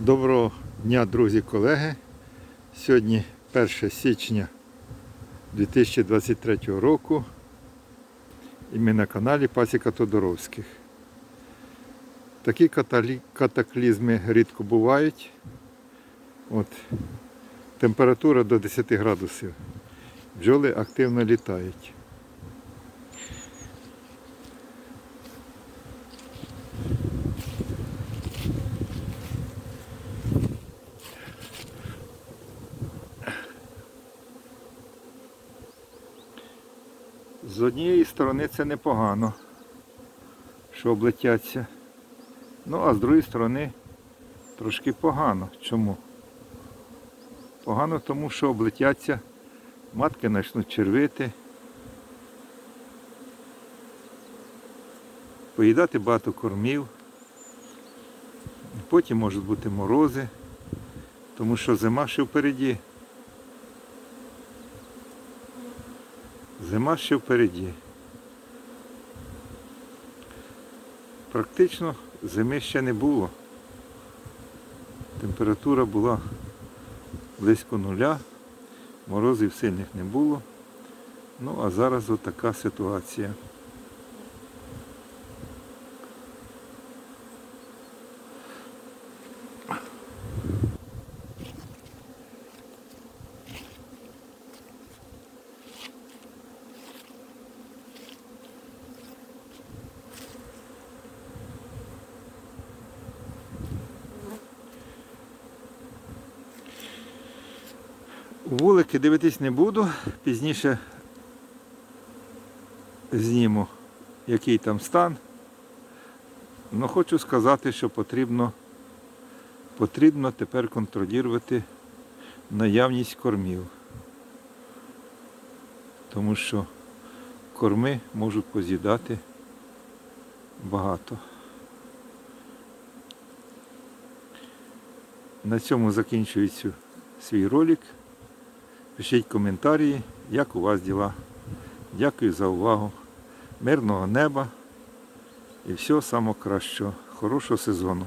Доброго дня, друзі, колеги. Сьогодні 1 січня 2023 року. І ми на каналі Пасіка Тодоровських. Такі катаклізми рідко бувають. От, температура до 10 градусів. Бджоли активно літають. З однієї сторони це непогано, що облетяться. Ну, а з другої сторони трошки погано. Чому? Погано тому, що облетяться, матки почнуть червити. Поїдати багато кормів. Потім можуть бути морози, тому що зима ще впереді. Зима ще впереді. Практично зими ще не було. Температура була близько нуля, морозів сильних не було. Ну а зараз отака ситуація. У Вулики дивитись не буду, пізніше зніму, який там стан. Ну хочу сказати, що потрібно, потрібно тепер контролювати наявність кормів. Тому що корми можуть поз'їдати багато. На цьому закінчується свій ролик. Пишіть коментарі, як у вас діла. Дякую за увагу. Мирного неба і всього самого кращого. Хорошого сезону.